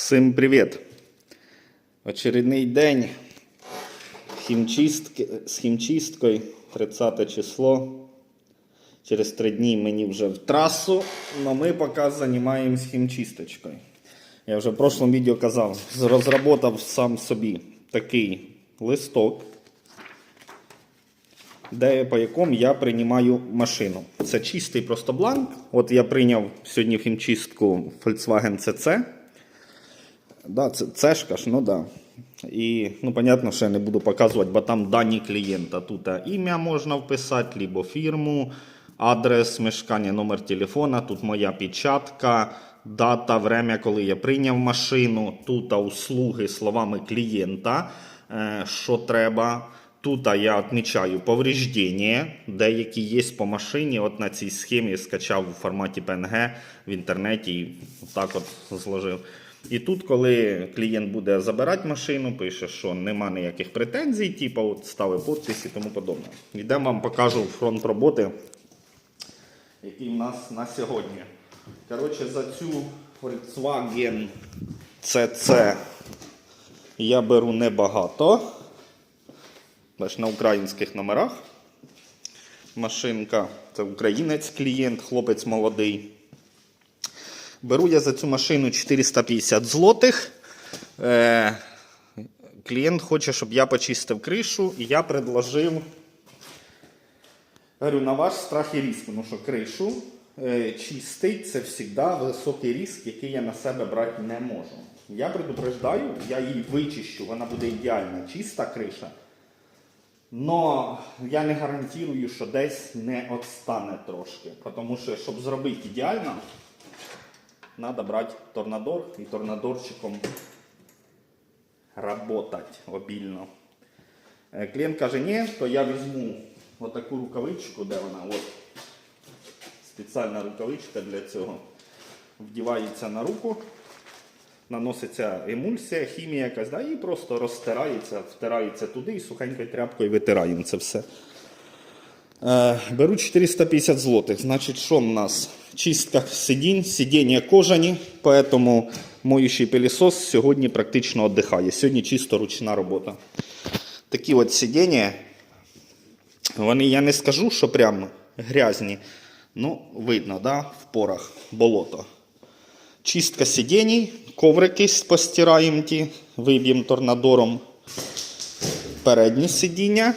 Всім привіт! Очередний день хімчистки, з хімчисткою, 30 число. Через три дні мені вже в трасу, але ми поки займаємось хімчисточкою. Я вже в прошлому відео казав, розробив сам собі такий листок, де, по якому я приймаю машину. Це чистий просто бланк. От я прийняв сьогодні в хімчистку Volkswagen CC. Да, це цешка ж, ну да. І, ну, понятно, що я не буду показувати, бо там дані клієнта. Тут ім'я можна вписати, либо фірму, адрес мешкання, номер телефона, тут моя печатка, дата, время, коли я прийняв машину, тут услуги словами клієнта, е, що треба. Тут я відмічаю повреждення, деякі є по машині. От на цій схемі скачав у форматі PNG в інтернеті і так от зложив. І тут, коли клієнт буде забирати машину, пише, що нема ніяких претензій, типу, от ставить підпис і тому подобне. Йдемо вам покажу фронт роботи, який в нас на сьогодні. Коротше, за цю Volkswagen CC я беру небагато. Бач, на українських номерах. Машинка, це українець клієнт, хлопець молодий. Беру я за цю машину 450 злотих. Е, клієнт хоче, щоб я почистив кришу, і я предложив. Говорю, на ваш страх і риск, тому що кришу е, чистить це завжди високий риск, який я на себе брати не можу. Я предупреждаю, я її вичищу, вона буде ідеальна, чиста криша. Но я не гарантую, що десь не відстане трошки. Тому що, щоб зробити ідеально, треба брати торнадор і торнадорчиком работать обільно. Е, Клієнт каже, ні, то я візьму отаку рукавичку, де вона, от, спеціальна рукавичка для цього. Вдівається на руку, наноситься емульсія, хімія якась, да, і просто розтирається, втирається туди і сухенькою тряпкою витираємо це все. Е, Беру 450 злотих. Значить, що в нас? Чистка сидінь, сидіння кожані, поэтому моющий пилісос сьогодні практично віддихає. Сьогодні чисто ручна робота. Такі от сидіння, вони я не скажу, що прям грязні. Ну, видно, да, в порах болото. Чистка сидінь, коврики постираємо ті, виб'ємо торнадором передні сидіння.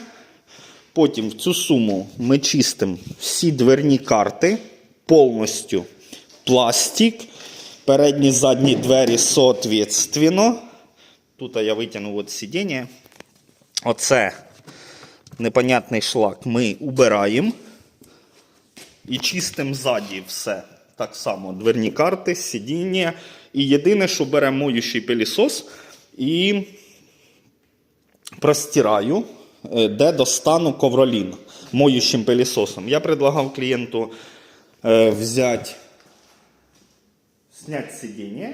Потім в цю суму ми чистимо всі дверні карти, повністю пластик, передні задні двері соответственно. Тут я витягнув от сидіння. Оце непонятний шлак ми убираємо. І чистимо ззаді все. Так само дверні карти, сидіння. І єдине, що беремо моющий пилісос і простираю, де достану ковролін моющим пилісосом. Я предлагав клієнту е, взяти, зняти сидіння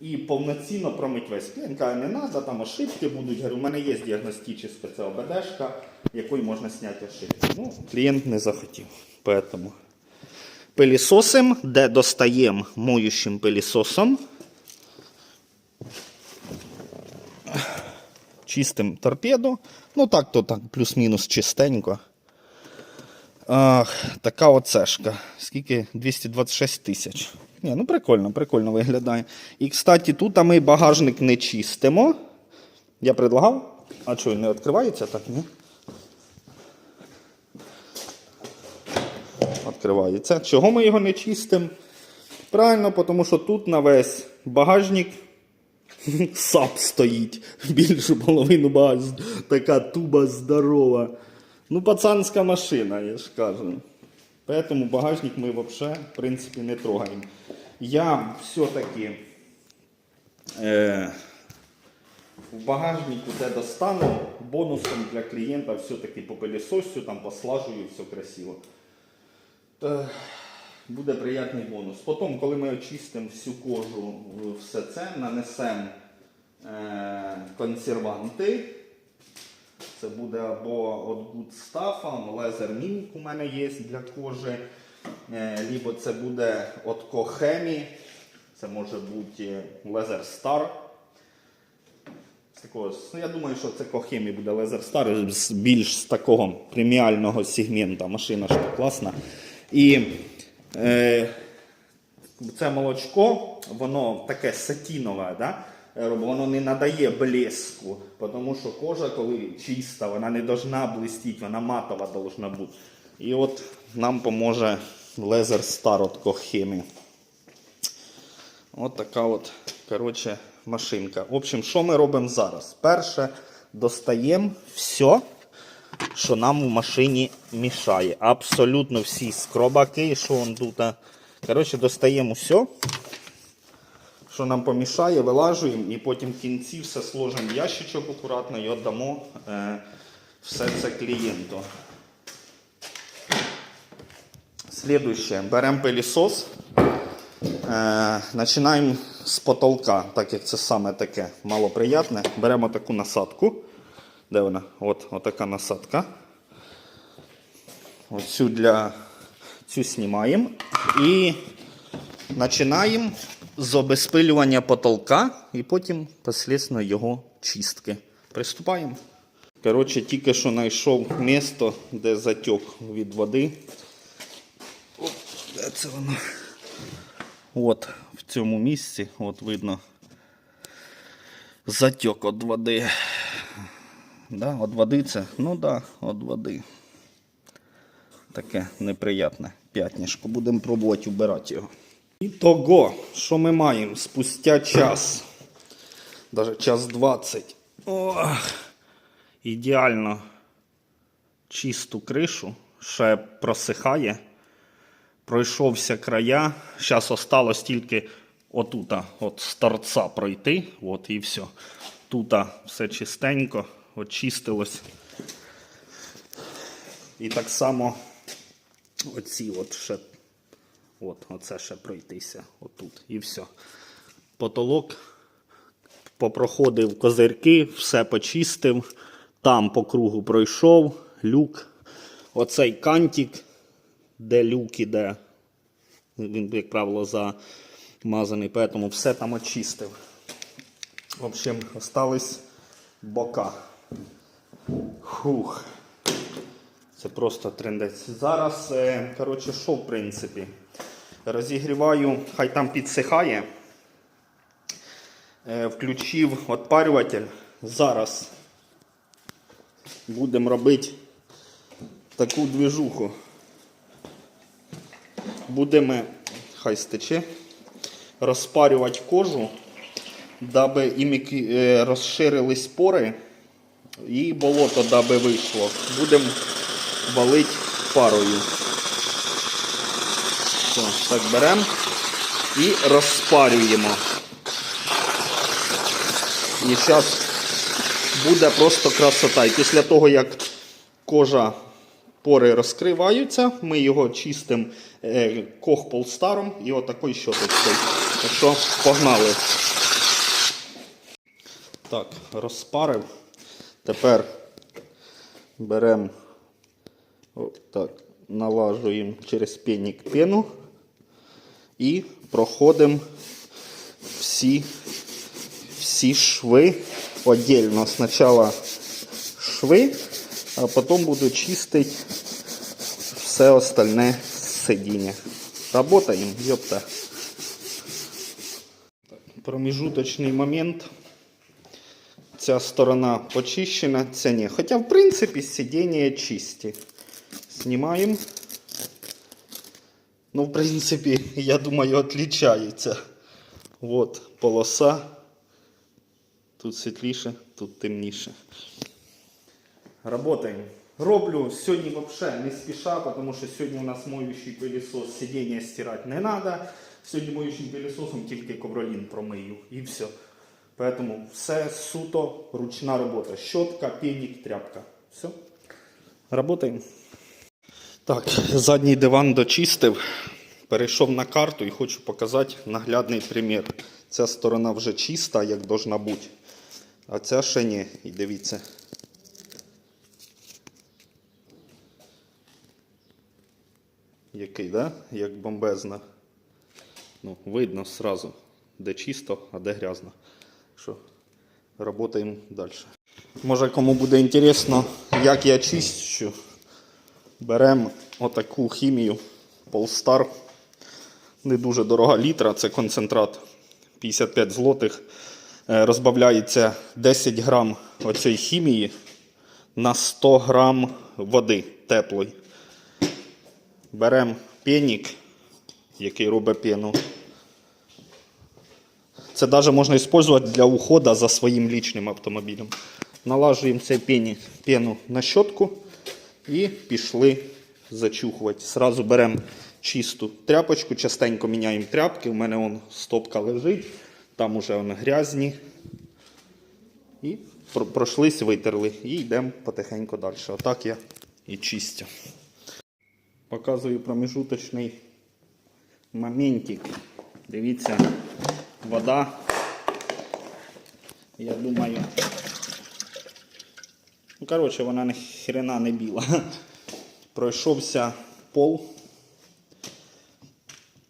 і повноцінно промити весь. Клієнт каже, не треба, там ошибки будуть. Говорю, у мене є діагностична це ОБДшка, якою можна зняти ошибки. Ну, клієнт не захотів. Поэтому пилісосим, де достаємо моющим пилісосом. Чистим торпеду. Ну так, то так, плюс-мінус чистенько. Ах, така оцешка. Скільки? 226 тисяч. Ні, ну прикольно, прикольно виглядає. І, кстати, тут ми багажник не чистимо. Я предлагав. А що, не відкривається так? Ні? Відкривається. Чого ми його не чистимо? Правильно, тому що тут на весь багажник сап стоїть. Більшу половину багаж. Така туба здорова. Ну, пацанська машина, я ж кажу. Поэтому багажник ми взагалі, в принципі, не трогаємо. Я все-таки е, в багажнику, де достану, бонусом для клієнта все-таки по пилісосю, там послажую, все красиво. Та буде приятний бонус. Потім, коли ми очистимо всю кожу, все це, нанесемо е, консерванти. Це буде або от Good Stuff, Laser Mink у мене є для кожи. Е, либо це буде от Кохемі Це може бути Laser Star. Ну, я думаю, що це Кохемі буде Laser Star більш з такого преміального сегмента. Машина ж класна. І е, це молочко, воно таке сатінове, да? Е, воно не надає блеску, тому що кожа, коли чиста, вона не должна блистіти, вона матова должна бути. І от нам поможе Star від Кохемі. От така от, коротше, машинка. В общем, що ми робимо зараз? Перше, достаємо все, що нам в машині мішає. Абсолютно всі скробаки, що он тут. Коротше, достаємо все, що нам помішає, вилажуємо і потім в кінці все сложимо в ящичок акуратно і віддамо е, все це клієнту. Слідуще, беремо пилісос. Е, Починаємо з потолка, так як це саме таке малоприятне. Беремо таку насадку. Де вона? От, отака насадка. Оцю для цю знімаємо. І починаємо з обезпилювання потолка і потім послідно його чистки. Приступаємо. Коротше, тільки що знайшов місто, де затік від води. Оп, де це воно? От в цьому місці, от видно затік від води. Да, від води це? Ну да, від води. Таке неприятне п'ятнішко. Будемо пробувати вбирати його. І того, що ми маємо спустя час, навіть час 20. Ох, ідеально чисту кришу, ще просихає пройшовся края. Зараз осталось тільки отута, от з торца пройти. От і все. Тут все чистенько, очистилось. І так само оці от ще, от, оце ще пройтися. Отут. І все. Потолок попроходив козирки, все почистив. Там по кругу пройшов, люк. Оцей кантик де люк іде. Він, як правило, замазаний, тому все там очистив. В общем, остались бока. Хух. Це просто трендець. Зараз, е, коротше, що в принципі? Розігріваю, хай там підсихає. Е, Включив отпарюватель. Зараз будемо робити таку движуху будемо, хай стече, розпарювати кожу, даби е, розширились пори і болото даби вийшло. Будемо валити парою. Все, так беремо і розпарюємо. І зараз буде просто красота. І після того, як кожа пори розкриваються, ми його чистимо е, кохполстаром і отакою щоточкою. Так що погнали. Так, розпарив. Тепер беремо так, налажуємо через пенік пену і проходимо всі, всі шви отдельно. Спочатку шви, а потім буду чистити все остальне сидіння. Работаємо, ёпта. Проміжуточний момент. Ця сторона почищена, ця ні. Хоча, в принципі, сидіння чисті. Знімаємо. Ну, в принципі, я думаю, відрізняється. От полоса. Тут світліше, тут темніше. Работаем. Роблю сьогодні взагалі не спіша, тому що сьогодні у нас моющий пилісос, сидіння стирати не треба. Сьогодні моющим пилісосом тільки ковролін промию і все. Поэтому все суто ручна робота. Щотка, пенік, тряпка. Все. Работаємо. Так, задній диван дочистив. Перейшов на карту і хочу показати наглядний примір. Ця сторона вже чиста, як должна бути. А ця ще ні. І дивіться. Який, да? Як бомбезна. Ну, видно сразу. де чисто, а де грязно. Що, працюємо далі. Може, кому буде інтересно, як я чищу, беремо отаку хімію Polestar. Не дуже дорога літра, це концентрат 55 злотих. Е, Розбавляється 10 грам оцієї хімії на 100 грам води теплої. Беремо пенік, який робить пену. Це навіть можна використовувати для уходу за своїм лічним автомобілем. Налажуємо цей пені, пену на щотку і пішли зачухувати. Сразу беремо чисту тряпочку, частенько міняємо тряпки. У мене он стопка лежить, там уже вони грязні. І про- пройшлись, витерли. І йдемо потихеньку далі. Отак я і чистю. Показую промежуточний моментик. Дивіться, вода. Я думаю. Ну, коротше, вона ні хрена не біла. Пройшовся пол.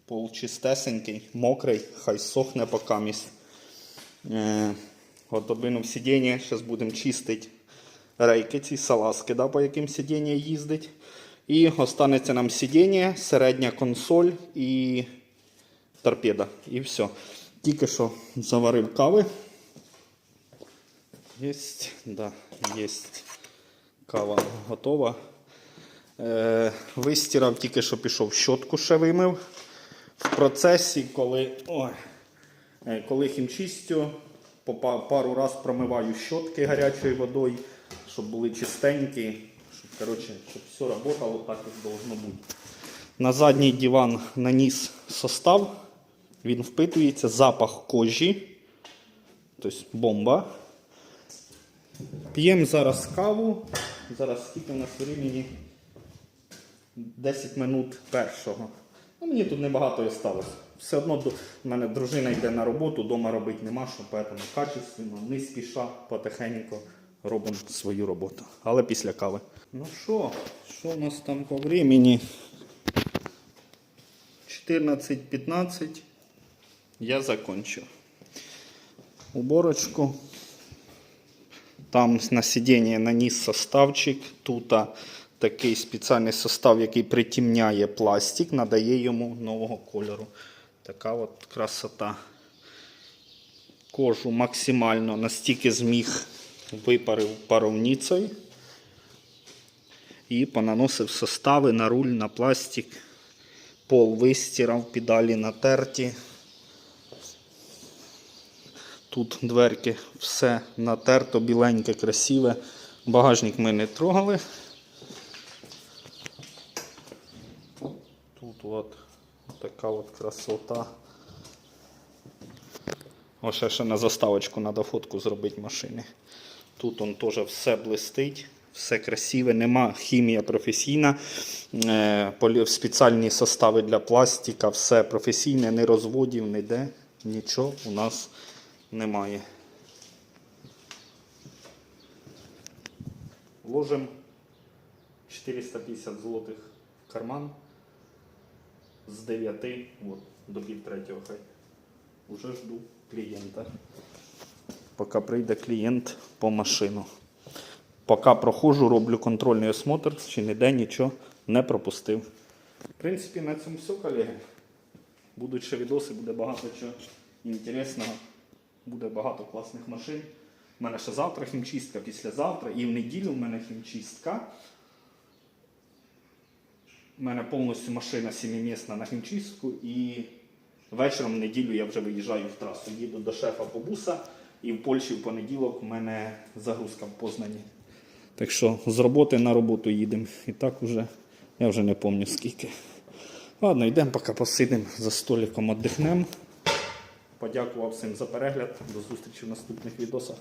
Пол чистесенький, мокрий, хай сохне покамість. Е, от обинув сидіння, зараз будемо чистити рейки, ці салазки, да, по яким сидіння їздить. І останеться нам сидіння, середня консоль і торпеда. І все. Тільки що заварив кави. Єсть, да, єсть. Кава готова. Е, вистирав, тільки що пішов щотку ще вимив. В процесі, коли, ой, е, коли хімчистю, пару раз промиваю щотки гарячою водою, щоб були чистенькі, щоб, коротше, щоб все працювало так, як должно бути. На задній диван наніс состав, він впитується, запах кожі, тобто бомба. П'ємо зараз каву. Зараз скільки у нас времени? 10 минут першого. Ну, мені тут небагато і сталося. Все одно в мене дружина йде на роботу, вдома робити нема що, поэтому качественно, не спіша, потихеньку робимо свою роботу. Але після кави. Ну що, що у нас там по времени? 14-15. Я закончу. Уборочку. Там на сидіння наніс составчик. Тут такий спеціальний состав, який притімняє пластик, надає йому нового кольору. Така от красота. Кожу максимально настільки зміг випарив паровницею. І понаносив состави на руль, на пластик. Пол вистирав, педалі натерті. Тут дверки все натерто, біленьке, красиве. Багажник ми не трогали. Тут от така от красота. О, ще, ще на заставочку треба фотку зробити машини. Тут он теж все блистить, все красиве, нема хімія професійна, е, спеціальні состави для пластика, все професійне, не розводів, ніде, нічого у нас немає. Ложимо 450 злотих в карман з 9 от, до пів третього хай. Уже жду клієнта. Поки прийде клієнт по машину. Поки проходжу, роблю контрольний осмотр, чи ніде нічого не пропустив. В принципі, на цьому все, колеги. Будуть ще відоси, буде багато чого інтересного. Буде багато класних машин. У мене ще завтра хімчистка, післязавтра. І в неділю в мене хімчистка. У мене повністю машина сімімісна на хімчистку. І вечором в неділю я вже виїжджаю в трасу. Їду до шефа по буса. І в Польщі в понеділок у мене загрузка в Познані. Так що з роботи на роботу їдемо. І так уже, я вже не пам'ятаю скільки. Ладно, йдемо, поки посидимо за столиком, віддихнемо. Подякував всім за перегляд. До зустрічі в наступних відосах.